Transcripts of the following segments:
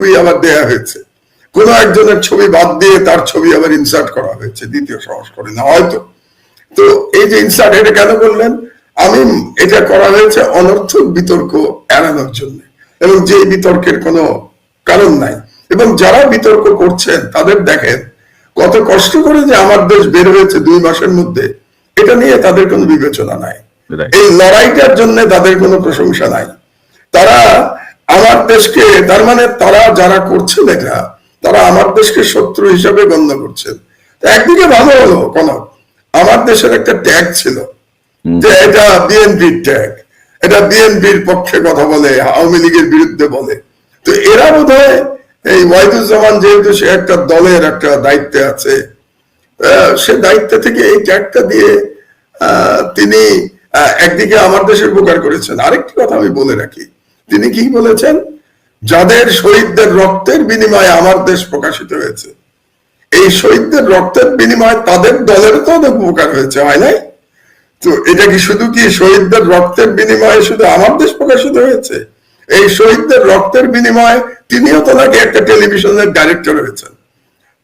ছবি আবার দেয়া হয়েছে। কোন একজনের ছবি বাদ দিয়ে তার ছবি আবার ইনসার্ট করা হয়েছে দ্বিতীয় সংস্করণে। হয়তো। তো এই যে ইনসার্ট এটা কেন করলেন? আমি এটা করা হয়েছে অনর্থক বিতর্ক এড়ানোর জন্য। এবং যে বিতর্কের কোনো কারণ নাই। এবং যারা বিতর্ক করছেন তাদের দেখেন কত কষ্ট করে যে আমার দেশ বের হয়েছে দুই মাসের মধ্যে এটা নিয়ে তাদের কোনো বিবেচনা নাই। এই লড়াইটার জন্য তাদের কোনো প্রশংসা নাই। তারা আমার দেশকে তার মানে তারা যারা করছেন এটা তারা আমার দেশকে শত্রু হিসাবে গণ্য করছেন। একদিকে ভালো হলো কোন আমার দেশের একটা ট্যাগ ছিল যে এটা বিএনপির ট্যাগ। এটা বিএনপির পক্ষে কথা বলে আওয়ামী লীগের বিরুদ্ধে বলে। তো এরা বোধ এই ওয়াহিদুজ্জামান যেহেতু সে একটা দলের একটা দায়িত্বে আছে সে দায়িত্ব থেকে এই ট্যাগটা দিয়ে আহ, তিনি একদিকে আমার দেশের উপকার করেছেন। আরেকটি কথা আমি বলে রাখি। তিনি কি বলেছেন? যাদের শহীদদের রক্তের বিনিময়ে আমার দেশ প্রকাশিত হয়েছে, এই শহীদদের রক্তের বিনিময়ে তাদের দলের তো অনেক উপকার হয়েছে, হয় নাই? তো এটা কি শুধু কি শহীদদের রক্তের বিনিময়ে শুধু আমার দেশ প্রকাশিত হয়েছে? এই শহীদদের রক্তের বিনিময়ে তিনিও তো নাকি একটা টেলিভিশনের ডাইরেক্টর হয়েছেন।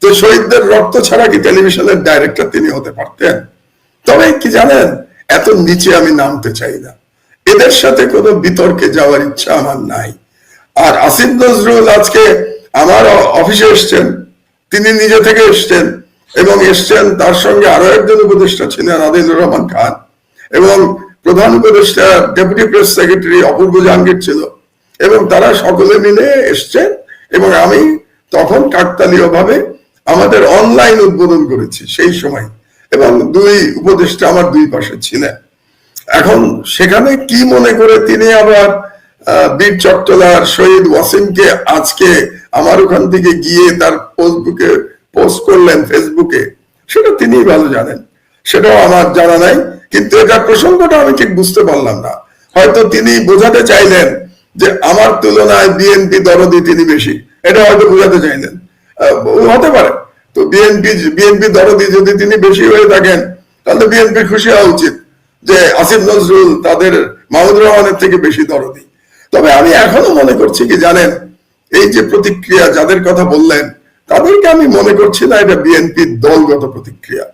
তো শহীদদের রক্ত ছাড়া কি টেলিভিশনের ডাইরেক্টর তিনি হতে পারতেন? তবে কি জানেন, এত নিচে আমি নামতে চাই না। এদের সাথে কোনো বিতর্কে যাওয়ার ইচ্ছা আমার নাই। আর আসিফ নজরুল আজকে আমার অফিসে এসছেন, তিনি নিজে থেকে এসছেন এবং এসছেন তার সঙ্গে আরও একজন উপদেষ্টা ছিলেন আদিলুর রহমান খান এবং প্রধান উপদেষ্টা, deputy press secretary Apurba Jahangir ছিল এবং তারা সকলে মিলে এসছেন এবং আমি তখন কাকতালীয় ভাবে আমাদের অনলাইন উদ্বোধন করেছি সেই সময় এবং দুই উপদেষ্টা আমার দুই পাশে ছিলেন। এখন সেখানে কি মনে করে তিনি আবার বীর চট্টলার শহীদ ওয়াসিমকে আজকে আমার ওখান থেকে গিয়ে তার ফেসবুকে পোস্ট করলেন, ফেসবুকে? সেটা তিনি ভালো জানেন। সেটাও আমার জানা নাই, কিন্তু এটা প্রসঙ্গটা আমি ঠিক বুঝতে পারলাম না। হয়তো তিনি বোঝাতে চাইলেন যে আমার তুলনায় বিএনপি দরদি তিনি বেশি। এটা হয়তো বোঝাতে চাইলেন। হতে পারে। তো বিএনপি বিএনপি দরদি যদি তিনি বেশি হয়ে থাকেন, তাহলে বিএনপি খুশি হওয়া উচিত। যে আসিফ নজরুল তাদের মাহমুদুর রহমানের থেকে বেশি দরদি। তবে আমি এখনও মনে করছি কি জানেন এই যে প্রতিক্রিয়া যাদের কথা বললেন তাদেরকে আমি মনে করছি না এটা বিএনপির দলগত প্রতিক্রিয়া।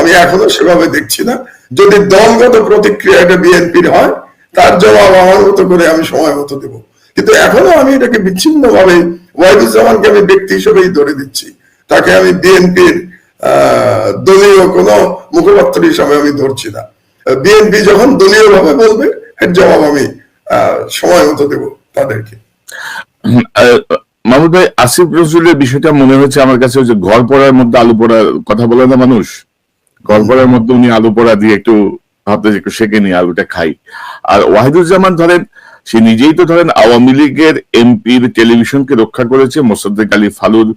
আমি এখনও সেভাবে দেখছি না। যদি দলগত প্রতিক্রিয়া এটা বিএনপির হয় তার জবাব আমার মতো করে আমি সময় মতো দেবো। কিন্তু এখনও আমি এটাকে বিচ্ছিন্ন ভাবে ওয়াহিদুজ্জামানকে আমি ব্যক্তি হিসেবেই ধরে দিচ্ছি। তাকে আমি বিএনপির দলীয় কোনো মুখপাত্র হিসাবে আমি ধরছি না। বিএনপি যখন দলীয় ভাবে বলবে জবাব আমি সময় মতো দেবো তাদেরকে। মাহমুদ ভাই, আসিফ নজরুলের বিষয়টা মনে আমার কাছে যে ঘর পড়ার মধ্যে আলু পোড়ার কথা বলে না মানুষ? ঘর পড়ার মধ্যে উনি আলু পোড়া দিয়ে একটু ভাবতে একটু সেকে নিয়ে আলুটা খাই। আর ওয়াহিদুজ্জামান ধরেন, সে নিজেই তো ধরেন আওয়ামী লীগের এমপির টেলিভিশনকে রক্ষা করেছে, মোসাদ্দেক আলী ফালুর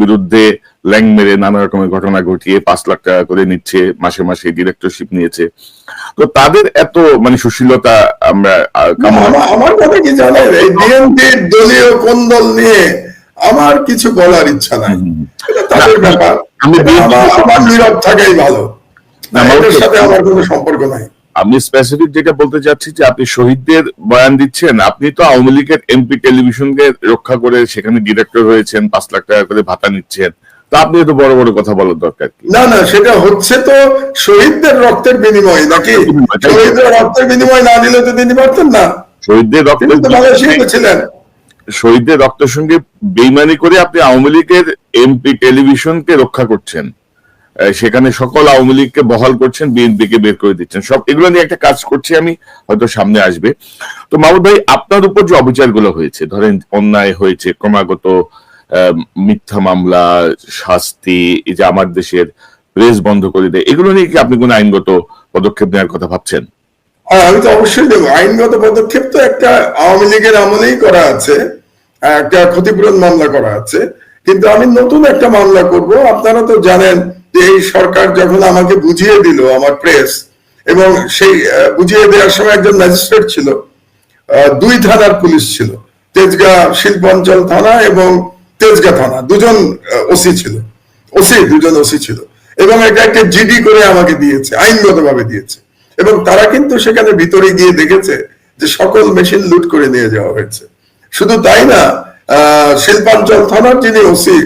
বিরুদ্ধে ল্যাং মেরে নানা রকমের ঘটনা ঘটিয়ে পাঁচ লাখ টাকা করে নিচ্ছে মাসে মাসে ডিরেক্টরশিপ নিয়েছে। তো তাদের এত মানে সুশীলতা আমরা আমার- কথা কি জানেন? এই বিএনপির দলীয় কোন দল নিয়ে আমার কিছু বলার ইচ্ছা নাই। তাদের ব্যাপার। আমার নীরব থাকাই ভালো। সাথে আমার কোনো সম্পর্ক নাই। আমি স্পেসিফিক যেটা বলতে চাচ্ছি যে আপনি শহীদদের বয়ান দিচ্ছেন আপনি তো আওয়ামী লীগের এমপি টেলিভিশনকে রক্ষা করে সেখানে ডিরেক্টর হয়েছেন পাঁচ লাখ টাকা করে ভাতা নিচ্ছেন। তো আপনি তো বড় বড় কথা বলার দরকার না না সেটা হচ্ছে তো শহীদদের রক্তের বিনিময় নাকি। শহীদদের রক্তের বিনিময় না দিলে তো তিনি পারতেন না। শহীদদের রক্ত ছিলেন। শহীদদের রক্তের সঙ্গে বেইমানি করে আপনি আওয়ামী লীগের এমপি টেলিভিশনকে রক্ষা করছেন। সেখানে সকল আওয়ামী লীগকে বহাল করছেন বিএনপি কে বের করে দিচ্ছেন। সব এগুলো নিয়ে একটা কাজ করছি আমি হয়তো সামনে আসবে। তো মাহমুদ ভাই আপনার উপর যে অবিচারগুলো হয়েছে ধরেন অন্যায় হয়েছে ক্রমাগত মিথ্যা মামলা শাস্তি এই যে আমার দেশের প্রেস বন্ধ করে দেয় এগুলো নিয়ে কি আপনি কোনো আইনগত পদক্ষেপ নেওয়ার কথা ভাবছেন? হ্যাঁ, আমি তো অবশ্যই দেবো। আইনগত পদক্ষেপ তো একটা আওয়ামী লীগের আমলেই করা আছে একটা ক্ষতিপূরণ মামলা করা আছে। কিন্তু আমি নতুন একটা মামলা করব। আপনারা তো জানেন যে এই সরকার যখন আমাকে বুঝিয়ে দিল আমার প্রেস এবং সেই বুঝিয়ে দেওয়ার সময় একজন ম্যাজিস্ট্রেট ছিল দুই থানার পুলিশ ছিল তেজগাঁ শিল্পাঞ্চল থানা এবং তেজগাঁ থানা, দুজন ওসি ছিল। ওসি, দুজন ওসি ছিল। এবং এটা একটা জিডি করে আমাকে দিয়েছে আইনগত ভাবে দিয়েছে। এবং তারা কিন্তু সেখানে ভিতরে গিয়ে দেখেছে যে সকল মেশিন লুট করে নিয়ে যাওয়া হয়েছে। শুধু তাই না শিল্পাঞ্চল থানার যিনি ওসি,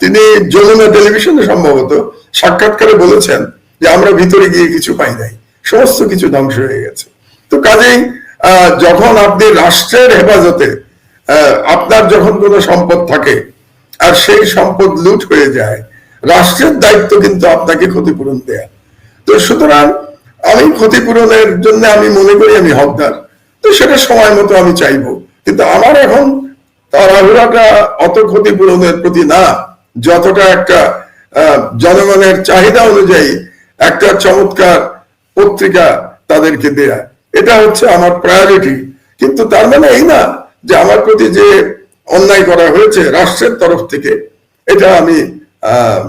তিনি যমুনা টেলিভিশনে সম্ভবত সাক্ষাৎকারে বলেছেন যে আমরা ভিতরে গিয়ে কিছু পাই নাই, সমস্ত কিছু ধ্বংস হয়ে গেছে। তো কাজেই যখন আপনি রাষ্ট্রের হেফাজতে আপনার যখন কোনো সম্পদ থাকে আর সেই সম্পদ লুট হয়ে যায়। রাষ্ট্রের দায়িত্ব কিন্তু আপনাকে ক্ষতিপূরণ দেয়া। তো সুতরাং আমি ক্ষতিপূরণের জন্য আমি মনে করি আমি হকদার। তো সেটা সময় মতো আমি চাইব। কিন্তু আমার এখন তাড়াহুড়াটা অত ক্ষতিপূরণের প্রতি না। যতটা একটা জনগণের চাহিদা অনুযায়ী একটা চমৎকার পত্রিকা তাদেরকে দেয়া। এটা হচ্ছে আমার প্রায়োরিটি কিন্তু তার মানে এই না যে আমার প্রতি যে অন্যায় করা হয়েছে রাষ্ট্রের তরফ থেকে, এটা আমি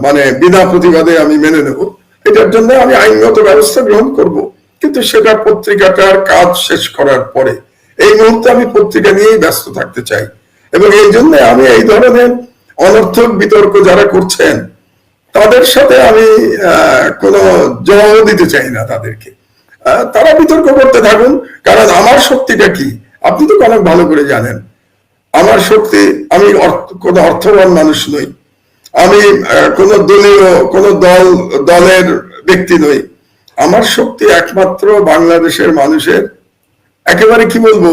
মানে বিনা প্রতিবাদে আমি মেনে নেব। এটার জন্য আমি আইনগত ব্যবস্থা গ্রহণ করব। কিন্তু সেটা পত্রিকাটার কাজ শেষ করার পরে, এই মুহূর্তে আমি পত্রিকা নিয়েই ব্যস্ত থাকতে চাই। এবং এই জন্য আমি এই ধরনের অনর্থক বিতর্ক যারা করছেন, তাদের সাথে আমি কোনো জবাব দিতে চাই না তাদেরকে। তারা বিতর্ক করতে থাকুন, কারণ আমার শক্তিটা কি? আপনি তো অনেক ভালো করে জানেন। আমার শক্তি আমি কোনো অর্থবান মানুষ নই। আমি কোনো দলীয়, কোনো দল, দলের ব্যক্তি নই। আমার শক্তি একমাত্র বাংলাদেশের মানুষের একেবারে কি বলব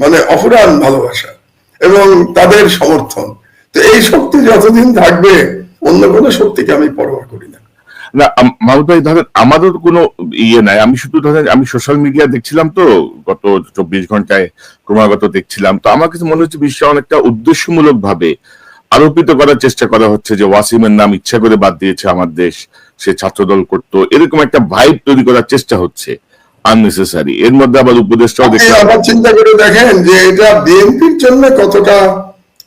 মানে অফুরান ভালোবাসা এবং তাদের সমর্থন। তো এই শক্তি যতদিন থাকবে, অন্য কোনো শক্তিকে আমি পরোয়া করি না। না মাহমুদ ভাই ধরেন আমাদের কোনো ইয়ে নাই। আমি শুধু ধরেন আমি সোশ্যাল মিডিয়া দেখছিলাম তো গত চব্বিশ ঘন্টায় ক্রমাগত দেখছিলাম। তো আমার কাছে মনে হচ্ছে বিষয়টা অনেকটা উদ্দেশ্যমূলক ভাবে আরোপিত করার চেষ্টা করা হচ্ছে যে ওয়াসিমের নাম ইচ্ছা করে বাদ দিয়েছে আমার দেশ সে ছাত্রদল করতো। এরকম একটা ভাইব তৈরি করার চেষ্টা হচ্ছে আননেসেসারি এর মধ্যে আবার উপদেশটাও দেখলাম। চিন্তা করে দেখেন যে এটা বিএনপির জন্য কতটা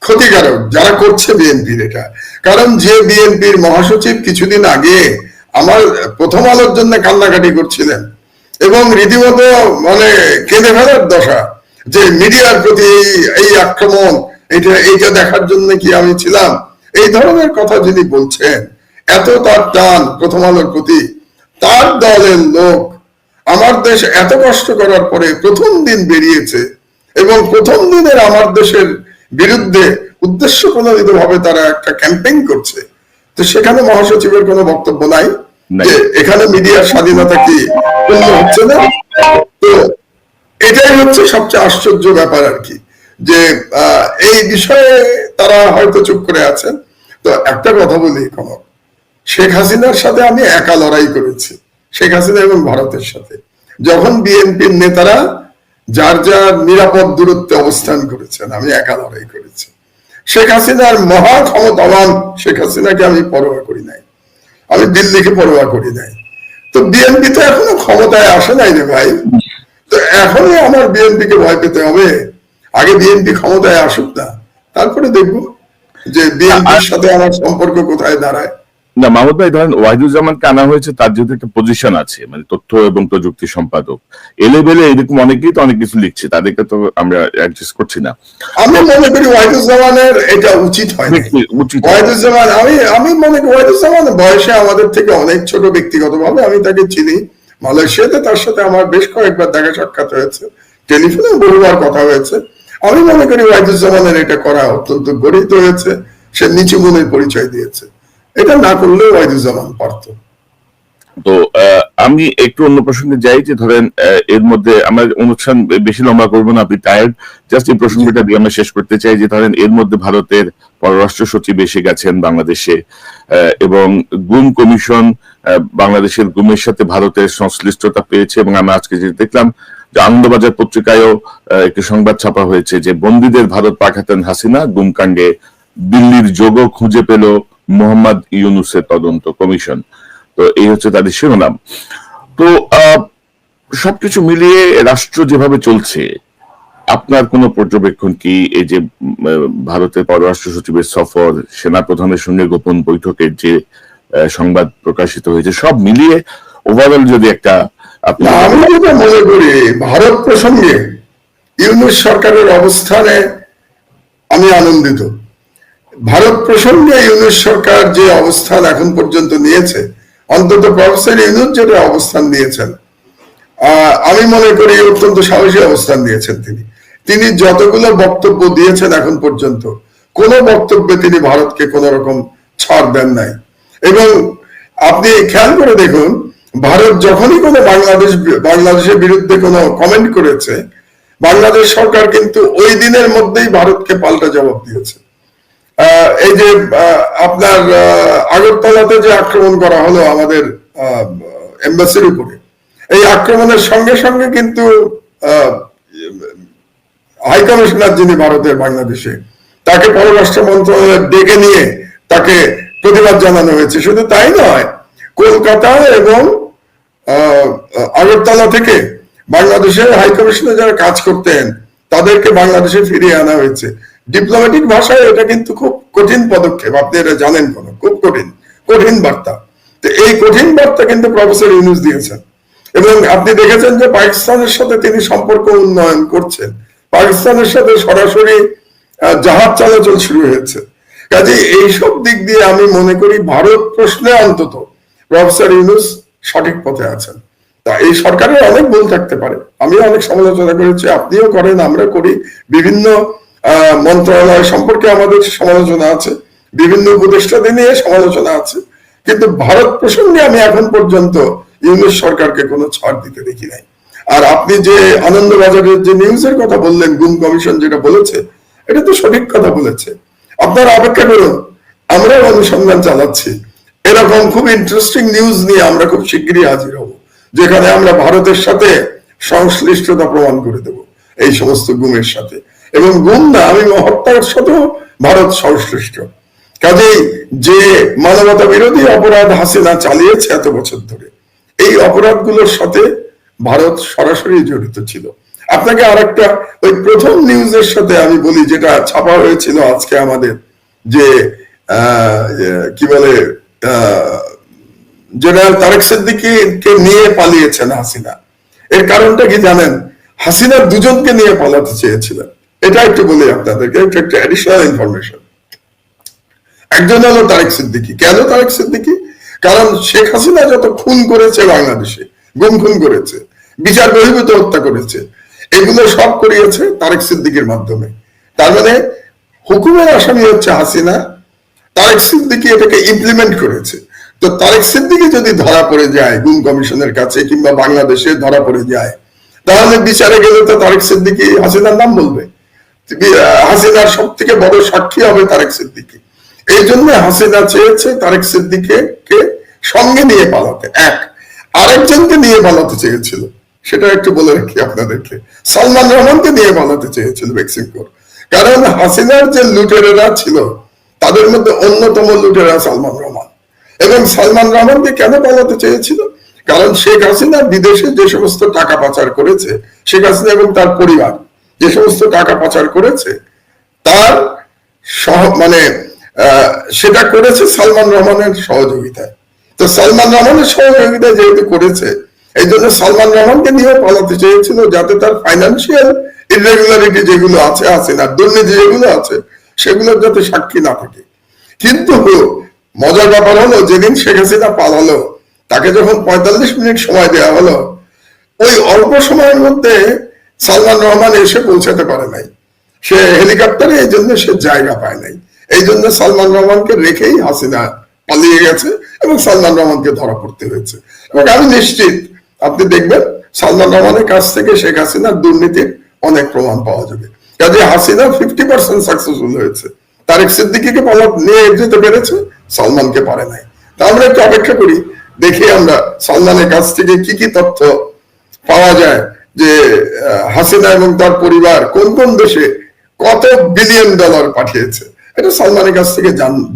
ক্ষতিকারক যারা করছে বিএনপির এটা। কারণ যে বিএনপির মহাসচিব কিছুদিন আগে আমার প্রথম আলোর জন্য কান্নাকাটি করছিলেন এবং রীতিমতো মানে কেঁদে ফেলার দশা যে মিডিয়ার প্রতি এই- আক্রমণ, এটা, এইটা দেখার জন্য কি আমি ছিলাম? এই ধরনের কথা যিনি বলছেন, এত তার টান প্রথম আলোর প্রতি। তার দলের লোক আমার দেশ এত কষ্ট করার পরে প্রথম দিন বেরিয়েছে এবং প্রথম দিনের আমার দেশের বিরুদ্ধে উদ্দেশ্য প্রণোদিত ভাবে তারা একটা ক্যাম্পেইন করছে। তো সেখানে মহাসচিবের কোনো বক্তব্য নাই। যে এখানে মিডিয়ার স্বাধীনতা কি পূর্ণ হচ্ছে না? তো এটাই হচ্ছে সবচেয়ে আশ্চর্য ব্যাপার আর কি যে এই বিষয়ে তারা হয়তো চুপ করে আছেন। তো একটা কথা বলি কনক শেখ হাসিনার সাথে আমি একা লড়াই করেছি। শেখ হাসিনা এবং ভারতের সাথে। যখন বিএনপির নেতারা যার যার নিরাপদ দূরত্বে অবস্থান করেছেন, আমি একা লড়াই করেছি। শেখ হাসিনার মহা ক্ষমতাবান শেখ হাসিনাকে আমি পরোয়া করি নাই। আমি দিল্লিকে পরোয়া করি নাই। তো বিএনপি তো এখনও ক্ষমতায় আসে নাই রে ভাই। তো এখনই আমার বিএনপি কে ভয় পেতে হবে। আগে বিএনপি ক্ষমতায় আসুক না, তারপরে দেখব যে বিএনপির সাথে আমার সম্পর্ক কোথায় দাঁড়ায়। না মাহমুদ ভাই ধরেন ওয়াহিদুজ্জামানকে আনা হয়েছে তার যেহেতু একটা পজিশন আছে মানে তথ্য এবং প্রযুক্তি সম্পাদক। এলেবেলে এরকম অনেকেই তো অনেক কিছু লিখছে তাদেরকে তো আমরা অ্যাডজাস্ট করছি না। আমি মনে করি ওয়াহিদুজ্জামানের এটা উচিত হয় উচিত ওয়াহিদুজ্জামান আমি আমি মনে করি ওয়াহিদুজ্জামান বয়সে আমাদের থেকে অনেক ছোট ব্যক্তিগতভাবে আমি তাকে চিনি। মালয়েশিয়াতে তার সাথে আমার বেশ কয়েকবার দেখা সাক্ষাৎ হয়েছে। টেলিফোনে বহুবার কথা হয়েছে। আমি মনে করি ওয়াহিদুজ্জামানের এটা করা অত্যন্ত গরিত হয়েছে। সে নিচু মনের পরিচয় দিয়েছে। এটা না করলেও ওয়াহিদুজ্জামান পারত। তো আমি একটু অন্য প্রসঙ্গে যাই যে ধরেন এর মধ্যে আমরা অনুষ্ঠান বেশি লম্বা করব না, আপনি টায়ার্ড জাস্ট এই প্রসঙ্গটা দিয়ে আমরা শেষ করতে চাই যে ধরেন, এর মধ্যে ভারতের পররাষ্ট্র সচিব এসে গেছেন বাংলাদেশে এবং গুম কমিশন বাংলাদেশের গুমের সাথে ভারতের সংশ্লিষ্টতা পেয়েছে, এবং আমরা আজকে যে দেখলাম যে আনন্দবাজার পত্রিকায়ও একটি সংবাদ ছাপা হয়েছে যে বন্দীদের ভারত পাঠাতেন হাসিনা গুমকাণ্ডে দিল্লির যোগও খুঁজে পেল মোহাম্মদ ইউনুসের তদন্ত কমিশন। তো এই হচ্ছে তাদের শিরোনাম। তো সবকিছু মিলিয়ে রাষ্ট্র যেভাবে চলছে, আপনার কোনো পর্যবেক্ষণ কি এই যে ভারতের পররাষ্ট্র সচিবের সফর সেনা প্রধানের সঙ্গে গোপন বৈঠকের যে সংবাদ প্রকাশিত হয়েছে, সব মিলিয়ে ওভারঅল যদি একটা আমি যেটা মনে করি, ভারত প্রসঙ্গে ইউনুস সরকারের অবস্থানে আমি আনন্দিত। ভারত প্রসঙ্গে ইউনুস সরকার যে অবস্থান এখন পর্যন্ত নিয়েছে, অন্তত প্রফেসর ইউনুস যেটা অবস্থান নিয়েছেন আমি মনে করি অত্যন্ত সাহসী অবস্থান নিয়েছেন তিনি। তিনি যতগুলো বক্তব্য দিয়েছেন এখন পর্যন্ত, কোনো বক্তব্যে তিনি ভারতকে কোন রকম ছাড় দেন নাই। এবং আপনি খেয়াল করে দেখুন, ভারত যখনই কোনো বাংলাদেশ, বাংলাদেশের বিরুদ্ধে কোনো কমেন্ট করেছে, বাংলাদেশ সরকার কিন্তু ওই দিনের মধ্যেই ভারতকে পাল্টা জবাব দিয়েছে। এই যে আপনার আগরতলাতে যে আক্রমণ করা হলো আমাদের এম্বাসির উপরে, এই আক্রমণের সঙ্গে সঙ্গে কিন্তু হাই কমিশনার যিনি ভারতের বাংলাদেশে, তাকে পররাষ্ট্র মন্ত্রণালয়ে ডেকে নিয়ে তাকে প্রতিবাদ জানানো হয়েছে। শুধু তাই নয়, কলকাতা এবং আগরতলা থেকে বাংলাদেশের হাই কমিশনে যারা কাজ করতেন, তাদেরকে বাংলাদেশে ফিরিয়ে আনা হয়েছে। ডিপ্লোম্যাটিক ভাষায় এটা কিন্তু খুব কঠিন পদক্ষেপ। আপনি এটা জানেন কোন? খুব কঠিন। কঠিন বার্তা। তো এই কঠিন বার্তা কিন্তু প্রফেসর ইউনুস দিয়েছেন। এবং আপনি দেখেছেন যে পাকিস্তানের সাথে তিনি সম্পর্ক উন্নয়ন করছেন। পাকিস্তানের সাথে সরাসরি জাহাজ চলাচল শুরু হয়েছে। কাজে এইসব দিক দিয়ে আমি মনে করি ভারত প্রশ্নে অন্তত প্রফেসর ইউনুস সঠিক পথে আছেন। তা এই সরকারের অনেক ভুল থাকতে পারে। আমি অনেক সমালোচনা করেছি, আপনিও করেন আমরা করি। বিভিন্ন মন্ত্রণালয় সম্পর্কে আমাদের সমালোচনা আছে, বিভিন্ন উপদেষ্টাদের নিয়ে সমালোচনা আছে, কিন্তু ভারত প্রসঙ্গে আমি এখন পর্যন্ত ইউনিশ সরকারকে কোনো ছাড় দিতে দেখি নাই। আর আপনি যে আনন্দবাজারের যে নিউজের কথা বললেন, গুম কমিশন যেটা বলেছে, এটা তো সঠিক কথা বলেছে। আপনারা অপেক্ষা করুন আমরা অনুসন্ধান চালাচ্ছি। এরকম খুব ইন্টারেস্টিং নিউজ নিয়ে আমরা খুব শিগগিরই হাজির হব, যেখানে আমরা ভারতের সাথে সংশ্লিষ্টতা প্রমাণ করে দেব, এই সমস্ত গুমের সাথে। এবং না আমি হত্যার সাথেও ভারত সংশ্লিষ্ট। কাজেই যে মানবতা বিরোধী অপরাধ হাসিনা চালিয়েছে এত বছর ধরে, এই অপরাধগুলোর সাথে ভারত সরাসরি জড়িত ছিল। আপনাকে আরেকটা, ওই প্রথম নিউজের সাথে আমি বলি, যেটা ছাপা হয়েছিল আজকে আমাদের, যে কি বলে জেনারেল তারেক সিদ্দিকীকে নিয়ে পালিয়েছেন হাসিনা। এর কারণটা কি জানেন? হাসিনা দুজনকে নিয়ে পালাতে চেয়েছিলেন। এটা একটু বলি আপনাদেরকে একটা অ্যাডিশনাল ইনফরমেশন একজন হলো তারেক সিদ্দিকী। কেন তারেক সিদ্দিকী? কারণ শেখ হাসিনা যত খুন করেছে বাংলাদেশে, গুম খুন করেছে, বিচার বহির্ভূত হত্যা করেছে, এগুলো সব করিয়েছে তারেক সিদ্দিকীর মাধ্যমে। তার মানে হুকুমের আসামি হচ্ছে হাসিনা। তারেক সিদ্দিকি এটাকে ইমপ্লিমেন্ট করেছে। তো তারেক সিদ্দিকী যদি ধরা পড়ে যায়, গুম কমিশনের কাছে কিংবা বাংলাদেশে ধরা পড়ে যায়, তাহলে বিচারে গেলে তো তারেক সিদ্দিকী হাসিনার নাম বলবে। হাসিনার সব থেকে বড় সাক্ষী হবে তারেক এই জন্য হাসিনা চেয়েছে তারেক সিদ্দিকে কে সঙ্গে নিয়ে পালাতে, এক। আরেকজনকে নিয়ে পালাতে চেয়েছিল, সেটা একটু বলে রাখি আপনাদেরকে। সালমান রহমানকে নিয়ে পালাতে চেয়েছিল মেক্সিকোর। কারণ হাসিনার যে লুটেরেরা ছিল, তাদের মধ্যে অন্যতম লুটেরা সালমান রহমান। এবং সালমান রহমানকে কেন পালাতে চেয়েছিল? কারণ শেখ হাসিনা বিদেশে যে সমস্ত টাকা পাচার করেছে, শেখ হাসিনা এবং তার পরিবার যে সমস্ত টাকা পাচার করেছে, তার সহ মানে সেটা করেছে সালমান রহমানের সহযোগিতায়। তো সালমান রহমানের সহযোগিতায় যেহেতু করেছে, এই জন্য সালমান রহমানকে নিয়ে পালাতে চেয়েছিল যাতে তার ফাইন্যান্সিয়াল ইরেগুলারিটি যেগুলো আছে আছে না, দুর্নীতি যেগুলো আছে, সেগুলোর যাতে সাক্ষী না থাকে। কিন্তু মজার ব্যাপার হলো, যেদিন শেখ হাসিনা পালালো, তাকে যখন পঁয়তাল্লিশ মিনিট সময় দেওয়া হলো, ওই অল্প সময়ের মধ্যে সালমান রহমান এসে পৌঁছাতে পারে নাই। সে হেলিকপ্টারে এই জন্য সে জায়গা পায় নাই। এই জন্য সালমান রহমানকে রেখেই হাসিনা পালিয়ে গেছে এবং সালমান রহমানকে ধরা পড়তে হয়েছে। এবং আমি নিশ্চিত, আপনি দেখবেন, সালমান রহমানের কাছ থেকে শেখ হাসিনার দুর্নীতির অনেক প্রমাণ পাওয়া যাবে। কাজে হাসিনা ফিফটি পার্সেন্ট সাকসেসফুল হয়েছে। তারেক সিদ্দিকিকে পালা নিয়ে যেতে পেরেছে, সালমানকে পারে নাই। তা আমরা একটু অপেক্ষা করি, দেখি আমরা সালমানের কাছ থেকে কি কি তথ্য পাওয়া যায়। যে হাসিনা এবং তার পরিবার কোন কোন দেশে কত বিলিয়ন ডলার পাঠিয়েছে, এটা সালমানের কাছ থেকে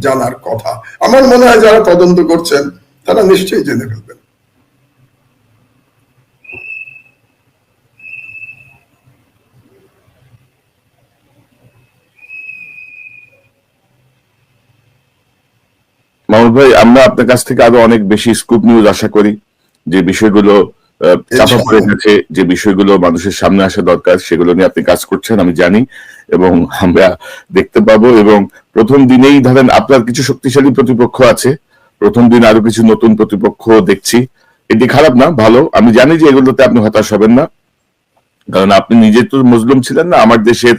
জানার কথা। আমার মনে হয় যারা তদন্ত করছেন, তারা নিশ্চয়ই জেনে ফেলবেন। ভাই, আমরা আপনার কাছ থেকে আরও অনেক বেশি স্কুপ নিউজ আশা করি, যে বিষয়গুলো চাপা পড়ে গেছে যে বিষয়গুলো মানুষের সামনে আসা দরকার সেগুলো নিয়ে আপনি কাজ করছেন আমি জানি এবং আমরা দেখতে পাবো এবং প্রথম দিনেই ধরেন আপনার কিছু শক্তিশালী প্রতিপক্ষ আছে প্রথম দিন আরও কিছু নতুন প্রতিপক্ষ দেখছি এটি খারাপ না ভালো আমি জানি যে এগুলোতে আপনি হতাশ হবেন না কারণ আপনি নিজে তো মজলুম ছিলেন না আমার দেশের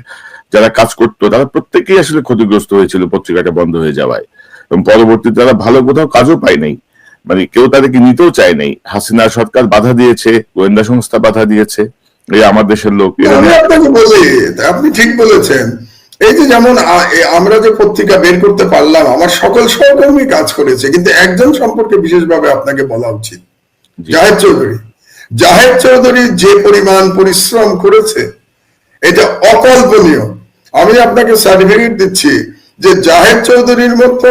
যারা কাজ করতো তারা প্রত্যেকেই আসলে ক্ষতিগ্রস্ত হয়েছিল পত্রিকাটা বন্ধ হয়ে যাওয়ায় এবং পরবর্তীতে তারা ভালো কোথাও কাজও পায় নাই। মানে কেউ তাদেরকে নিতেও চায় নাই। হাসিনা সরকার বাধা দিয়েছে গোয়েন্দা সংস্থা বাধা দিয়েছে এই আমার দেশের লোক আমি আপনাকে বলি আপনি ঠিক বলেছেন। এই যে যেমন আমরা যে পত্রিকা বের করতে পারলাম আমার সকল সহকর্মী কাজ করেছে কিন্তু একজন সম্পর্কে বিশেষভাবে আপনাকে বলা উচিত। জাহেদ চৌধুরী। জাহেদ চৌধুরী যে পরিমাণ পরিশ্রম করেছে এটা অকল্পনীয়। আমি আপনাকে সার্টিফিকেট দিচ্ছি যে জাহেদ চৌধুরীর মতো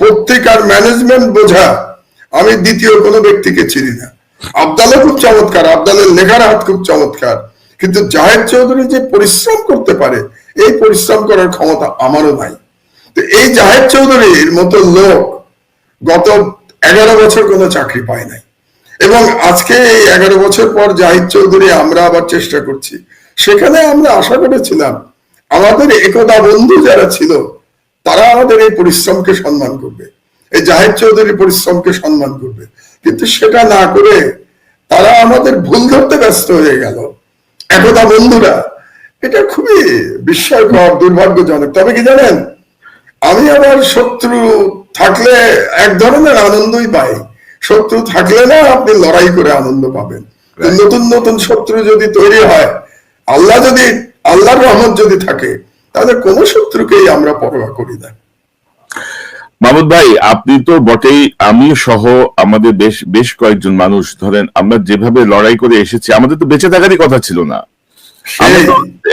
পত্রিকার ম্যানেজমেন্ট বোঝা আমি দ্বিতীয় কোনো ব্যক্তিকে চিনি না। আবদালও খুব চমৎকার, আবদালের লেখার হাত খুব চমৎকার। কিন্তু জাহেদ চৌধুরী যে পরিশ্রম করতে পারে, এই পরিশ্রম করার ক্ষমতা আমারও নাই। তো এই জাহেদ চৌধুরীর মতো লোক গত এগারো বছর কোনো চাকরি পায় নাই। এবং আজকে এই এগারো বছর পর জাহিদ চৌধুরী আমরা আবার চেষ্টা করছি। সেখানে আমরা আশা করেছিলাম, আমাদের একদা বন্ধু যারা ছিল, তারা আমাদের এই পরিশ্রমকে সম্মান করবে। এই জাহিদ চৌধুরী পরিশ্রমকে সম্মান করবে। কিন্তু সেটা না করে তারা আমাদের ভুল ধরতে ব্যস্ত হয়ে গেল। একদা বন্ধুরা এটা খুবই বিস্ময়কর দুর্ভাগ্যজনক। তবে কি জানেন আমি আবার শত্রু থাকলে এক ধরনের আনন্দই পাই। শত্রু থাকলে না আপনি লড়াই করে আনন্দ পাবেন। নতুন নতুন শত্রু যদি তৈরি হয় আল্লাহ যদি আল্লাহর রহমত যদি থাকে তাহলে কোন শত্রুকেই আমরা পরোয়া করি না। মাহমুদ ভাই আপনি তো বটেই আমি সহ আমাদের বেশ বেশ কয়েকজন মানুষ ধরেন আমরা যেভাবে লড়াই করে এসেছি আমাদের তো বেঁচে থাকারই কথা ছিল না।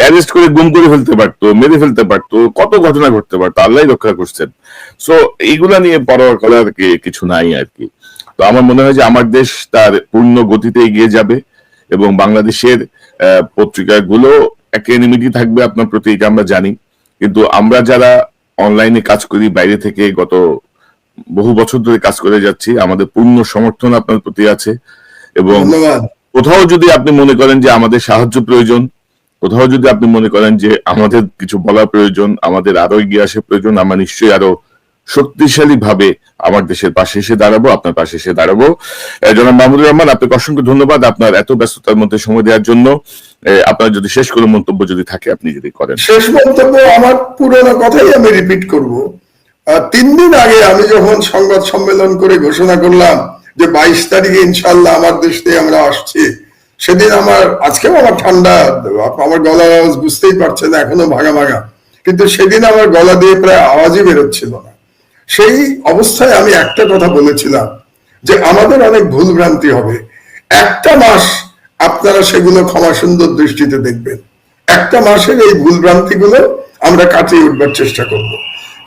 অ্যারেস্ট করে গুম করে ফেলতে পারতো মেরে ফেলতে পারতো কত ঘটনা ঘটতে পারতো আল্লাহ রক্ষা করছেন। সো এইগুলা নিয়ে পরোয়া করার কিছু নাই আর কি। তো আমার মনে হয় যে আমার দেশ তার পূর্ণ গতিতে এগিয়ে যাবে এবং বাংলাদেশের আহ, পত্রিকাগুলো একাডেমিটি থাকবে আপনার প্রতি এটা আমরা জানি। কিন্তু আমরা যারা অনলাইনে কাজ করি বাইরে থেকে গত বহু বছর ধরে কাজ করে যাচ্ছি। আমাদের পূর্ণ সমর্থন আপনার প্রতি আছে এবং কোথাও যদি আপনি মনে করেন যে আমাদের সাহায্য প্রয়োজন কোথাও যদি আপনি মনে করেন যে আমাদের কিছু বলা প্রয়োজন আমাদের আরও এগিয়ে আসা প্রয়োজন আমরা নিশ্চয়ই আরও শক্তিশালী ভাবে আমার দেশের পাশে এসে দাঁড়াবো, আপনার পাশে এসে দাঁড়াবো। জনাব মাহমুদুর রহমান, আপনাকে অসংখ্য ধন্যবাদ আপনার এত ব্যস্ততার মধ্যে সময় দেওয়ার জন্য। আপনার যদি শেষ কোনো মন্তব্য যদি থাকে, আপনি যদি করেন। শেষ বক্তব্য আমার পুরোনো কথাই আমি রিপিট করব। তিন দিন আগে আমি যখন সংবাদ সম্মেলন করে ঘোষণা করলাম যে বাইশ তারিখে ইনশাল্লাহ আমার দেশ থেকে আমরা আসছি, সেদিন আমার, আজকেও আমার ঠান্ডা, আমার গলা বুঝতেই পারছেন এখনও ভাঙা ভাঙা কিন্তু সেদিন আমার গলা দিয়ে প্রায় আওয়াজই বেরোচ্ছিল না। সেই অবস্থায় আমি একটা কথা বলেছিলাম যে আমাদের অনেক ভুল ভ্রান্তি হবে। একটা মাস আপনারা সেগুলো ক্ষমা সুন্দর দৃষ্টিতে দেখবেন। একটা মাসের এই ভুল ভ্রান্তি গুলো আমরা কাটিয়ে উঠবার চেষ্টা করব।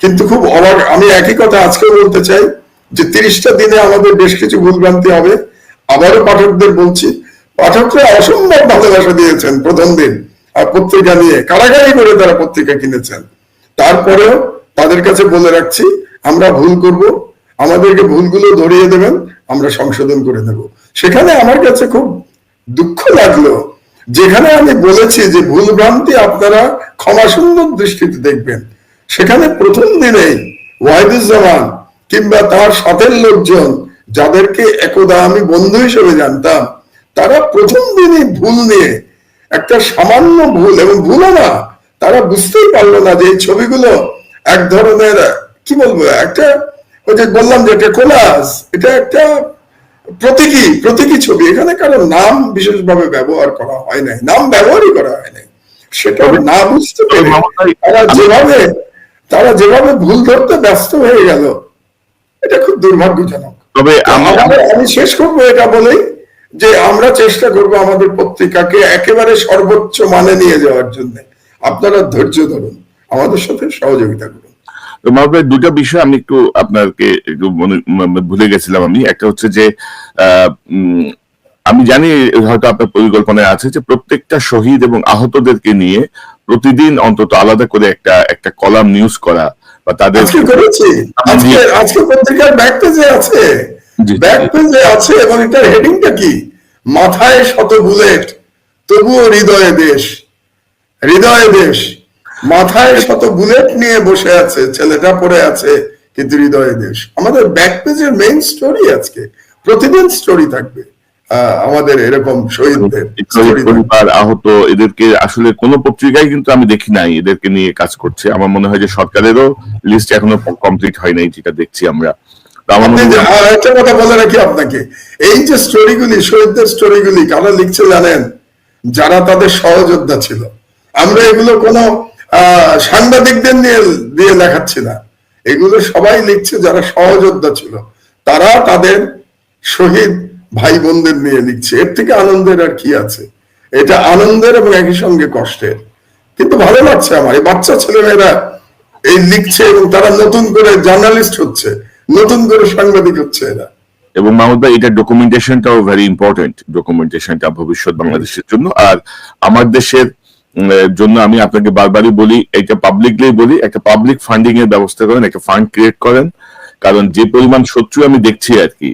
কিন্তু খুব অবাক, আমি একই কথা আজকেও বলতে চাই যে তিরিশটা দিনে আমাদের বেশ কিছু ভুল ভ্রান্তি হবে। আবারও পাঠকদের বলছি, পাঠকরা অসম্ভব ভালোবাসা দিয়েছেন প্রথম দিন আর পত্রিকা নিয়ে কারাগারি করে তারা পত্রিকা কিনেছেন। তারপরেও তাদের কাছে বলে রাখছি আমরা ভুল করব, আমাদেরকে ভুলগুলো ধরিয়ে দেবেন, আমরা সংশোধন করে নেব। সেখানে আমার কাছে খুব দুঃখ লাগল, যেখানে আমি বলেছি যে ভুল ভ্রান্তি আপনারা ক্ষমা সুন্দর দৃষ্টিতে দেখবেন। সেখানে প্রথম দিনেই ওয়াহিদুজ্জামান কিংবা তার সাথের লোকজন, যাদেরকে একদা আমি বন্ধু হিসেবে জানতাম, তারা প্রথম দিনই ভুল নিয়ে একটা সামান্য ভুল, এবং ভুলও না, তারা বুঝতেই পারল না যে এই ছবিগুলো এক ধরনের কি বলব একটা ওই যে বললাম যে এটা কোলাজ এটা একটা প্রতীকী প্রতীকী ছবি। এখানে কারও নাম বিশেষভাবে ব্যবহার করা হয় নাই নাম ব্যবহারই করা হয় নাই। সেটা না বুঝতে পেরে তারা যেভাবে তারা যেভাবে ভুল ধরতে ব্যস্ত হয়ে গেল এটা খুব দুর্ভাগ্যজনক। তবে আমি শেষ করব এটা বলেই যে আমরা চেষ্টা করব আমাদের পত্রিকাকে একেবারে সর্বোচ্চ মানে নিয়ে যাওয়ার জন্য। আপনারা ধৈর্য ধরুন আমাদের সাথে সহযোগিতা করুন। মাহবুব দুটা বিষয় আমি একটু আপনাকে একটু ভুলে গেছিলাম আমি। একটা হচ্ছে যে আমি জানি হয়তো আপনার পরিকল্পনায় আছে যে প্রত্যেকটা শহীদ এবং আহতদেরকে নিয়ে প্রতিদিন অন্তত আলাদা করে একটা একটা কলাম নিউজ করা বা তাদের আজকে আজকে পত্রিকার ব্যাক পেজে আছে। ব্যাক পেজে আছে এবং এটার হেডিংটা কি? মাথায় শত বুলেট তবুও হৃদয়ে দেশ। হৃদয়ে দেশ। মাথায় শত বুলেট নিয়ে বসে আছে ছেলেটা পড়ে আছে কিন্তু হৃদয়ে দেশ। আমাদের ব্যাক পেজের মেইন স্টোরি আজকে। প্রতিদিন স্টোরি থাকবে। আমাদের এরকম শহীদদের পরিবার আহত এদেরকে আসলে কোন পত্রিকায় কিন্তু আমি দেখি নাই এদেরকে নিয়ে কাজ করছে। আমার মনে হয় যে সরকারেরও লিস্ট এখনও কমপ্লিট হয় নাই যেটা দেখছি আমরা। একটা কথা বলে রাখি আপনাকে। এই যে স্টোরিগুলি শহীদদের স্টোরিগুলি কারা লিখছে জানেন যারা তাদের সহযোদ্ধা ছিল আমরা এগুলো কোনো সাংবাদিকদের নিয়ে, দিয়ে লেখাচ্ছি না। এগুলো সবাই লিখছে যারা সহযোদ্ধা ছিল। তারা তাদের শহীদ ভাই বোনদের নিয়ে লিখছে। এর থেকে আনন্দের আর কি আছে? এটা আনন্দের এবং একই সঙ্গে কষ্টের। কিন্তু ভালো লাগছে আমার। এই বাচ্চা ছেলেমেয়েরা এই লিখছে এবং তারা নতুন করে জার্নালিস্ট হচ্ছে, নতুন করে সাংবাদিক হচ্ছে এরা। এবং মাহমুদ ভাই, এটা ডকুমেন্টেশনটাও ভেরি ইম্পর্টেন্ট ডকুমেন্টেশনটা ভবিষ্যৎ বাংলাদেশের জন্য। আর আমার দেশের জন্য আমি আপনাকে বারবারই বলি এটা পাবলিকলি বলি একটা পাবলিক ফান্ডিং এর ব্যবস্থা করেন একটা ফান্ড ক্রিয়েট করেন। কারণ যে পরিমাণ শত্রু আমি দেখছি আর কি,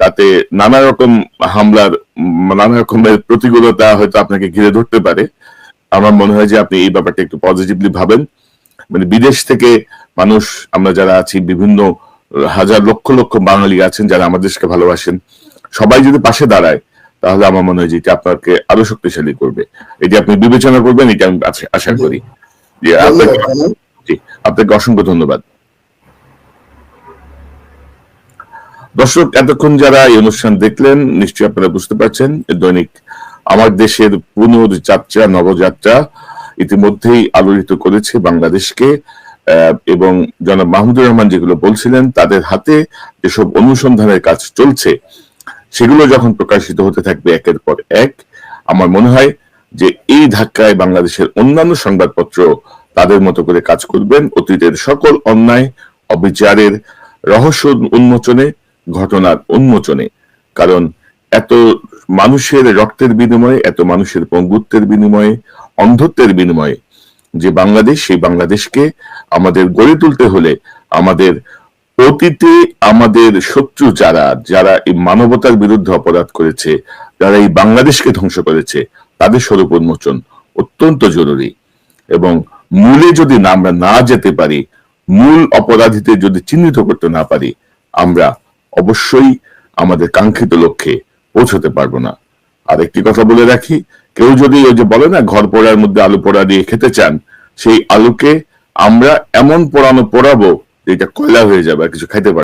তাতে নানা রকম হামলার নানা রকমের প্রতিকূলতা হয়তো আপনাকে ঘিরে ধরতে পারে। আমার মনে হয় যে আপনি এই ব্যাপারটা একটু পজিটিভলি ভাবেন। মানে বিদেশ থেকে মানুষ, আমরা যারা আছি, বিভিন্ন হাজার লক্ষ লক্ষ বাঙালি আছেন যারা আমাদের দেশকে ভালোবাসেন, সবাই যদি পাশে দাঁড়ায় তাহলে আমার মনে হয় যে এটা আপনাকে আরও শক্তিশালী করবে। এটি আপনি বিবেচনা করবেন এটা আমি আশা- করি আপনাকে অসংখ্য ধন্যবাদ। দর্শক এতক্ষণ যারা এই অনুষ্ঠান দেখলেন নিশ্চয়ই আপনারা বুঝতে পারছেন দৈনিক আমার দেশের পুনর্যাত্রা নবযাত্রা ইতিমধ্যেই আলোড়িত করেছে বাংলাদেশকে আহ, এবং জনাব মাহমুদুর রহমান যেগুলো বলছিলেন তাদের হাতে যেসব অনুসন্ধানের কাজ চলছে। সেগুলো যখন প্রকাশিত হতে থাকবে একের পর এক, আমার মনে হয় যে এই ধাক্কায় বাংলাদেশের অন্যান্য সংবাদপত্র তাদের মতো করে কাজ করবেন। অতীতের সকল অন্যায়, অবিচারের রহস্য উন্মোচনে, ঘটনার উন্মোচনে। কারণ এত মানুষের রক্তের বিনিময়ে, এত মানুষের পঙ্গুত্বের বিনিময়ে, অন্ধত্বের বিনিময়ে যে বাংলাদেশ, সেই বাংলাদেশকে আমাদের গড়ে তুলতে হলে আমাদের অতীতে আমাদের শত্রু যারা যারা এই মানবতার বিরুদ্ধে অপরাধ করেছে, যারা এই বাংলাদেশকে ধ্বংস করেছে, তাদের স্বরূপ উন্মোচন অত্যন্ত জরুরি। এবং মূলে যদি আমরা না যেতে পারি, মূল অপরাধীদের যদি চিহ্নিত করতে না পারি, আমরা অবশ্যই আমাদের কাঙ্ক্ষিত লক্ষ্যে পৌঁছতে পারব না। আর একটি কথা বলে রাখি, কেউ যদি ওই যে বলে না, ঘর পোড়ার মধ্যে আলু পোড়া দিয়ে খেতে চান, সেই আলুকে আমরা এমন পোড়ানো পোড়াবো যেটা কয়লা হয়ে যাবে আর কিছু খাইতে পারবে।